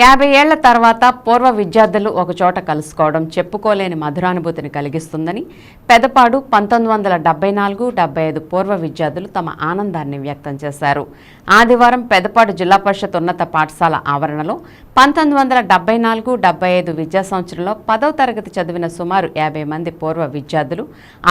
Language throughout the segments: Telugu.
యాభై ఏళ్ళ తర్వాత పూర్వ విద్యార్థులు ఒకచోట కలుసుకోవడం చెప్పుకోలేని మధురానుభూతిని కలిగిస్తుందని పెదపాడు పంతొమ్మిది వందల డెబ్బై నాలుగు డెబ్బై ఐదు పూర్వ విద్యార్థులు తమ ఆనందాన్ని వ్యక్తం చేశారు. ఆదివారం పెదపాడు జిల్లా పరిషత్ ఉన్నత పాఠశాల ఆవరణలో పంతొమ్మిది వందల డెబ్బై నాలుగు డెబ్బై ఐదు విద్యా సంవత్సరంలో పదవ తరగతి చదివిన సుమారు యాభై మంది పూర్వ విద్యార్థులు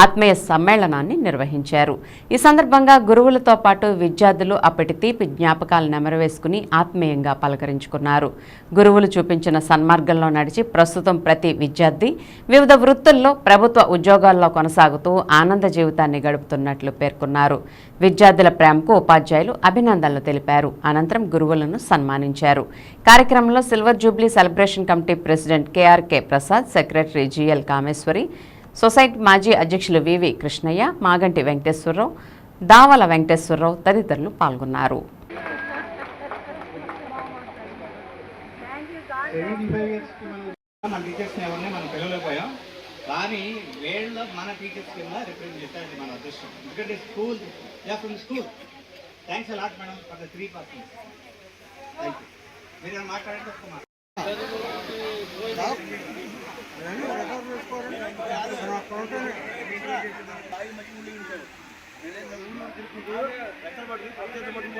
ఆత్మీయ సమ్మేళనాన్ని నిర్వహించారు. ఈ సందర్భంగా గురువులతో పాటు విద్యార్థులు అప్పటి తీపి జ్ఞాపకాలు నెమరవేసుకుని ఆత్మీయంగా పలకరించుకున్నారు. గురువులు చూపించిన సన్మార్గంలో నడిచి ప్రస్తుతం ప్రతి విద్యార్థి వివిధ వృత్తుల్లో ప్రభుత్వ ఉద్యోగాల్లో కొనసాగుతూ ఆనంద జీవితాన్ని గడుపుతున్నట్లు పేర్కొన్నారు. విద్యార్థుల ప్రేమకు ఉపాధ్యాయులు అభినందనలు తెలిపారు. అనంతరం గురువులను సన్మానించారు. కార్యక్రమంలో silver jubilee celebration committee president KRK Prasad secretary GL Kameswari society మాజీ అధ్యక్షులు వివి కృష్ణయ్య మాగంటి వెంకటేశ్వరరావు దావల వెంకటేశ్వరరావు తదితరులు పాల్గొన్నారు. సెవెంటీ ఫైవ్ ఇయర్స్కి మనం మన టీచర్స్ని ఎవరిని మనం పిల్లలేకపోయాం కానీ వీళ్ళ మన టీచర్స్ కింద రిప్రజెంట్ చేశారు మన అదృష్టం ఎందుకంటే school from school thanks a lot madam for the three persons thank you మీరు మాట్లాడండి ఒక్క మాట ఎక్కడ పడుతుంది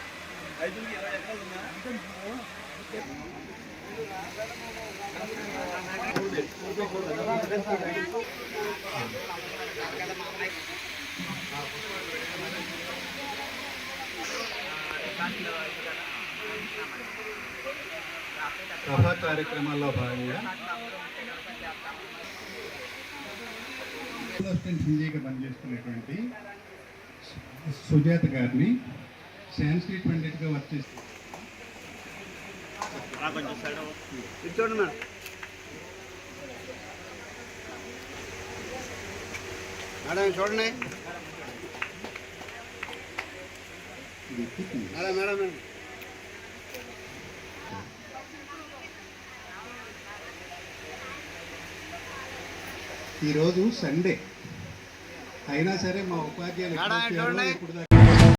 సభా కార్యక్రమాల్లో భాగంగా అసిస్టెంట్ పనిచేస్తున్నటువంటి సుజాత గారిని సాంస్క్రిట్ పండిట్గా వర్క్ చేస్తూ. చూడండి మేడం. మేడం చూడండి. Madam madam madam. ఈరోజు సండే. అయినా సరే మా ఉపాధ్యాయులు. ఇప్పుడు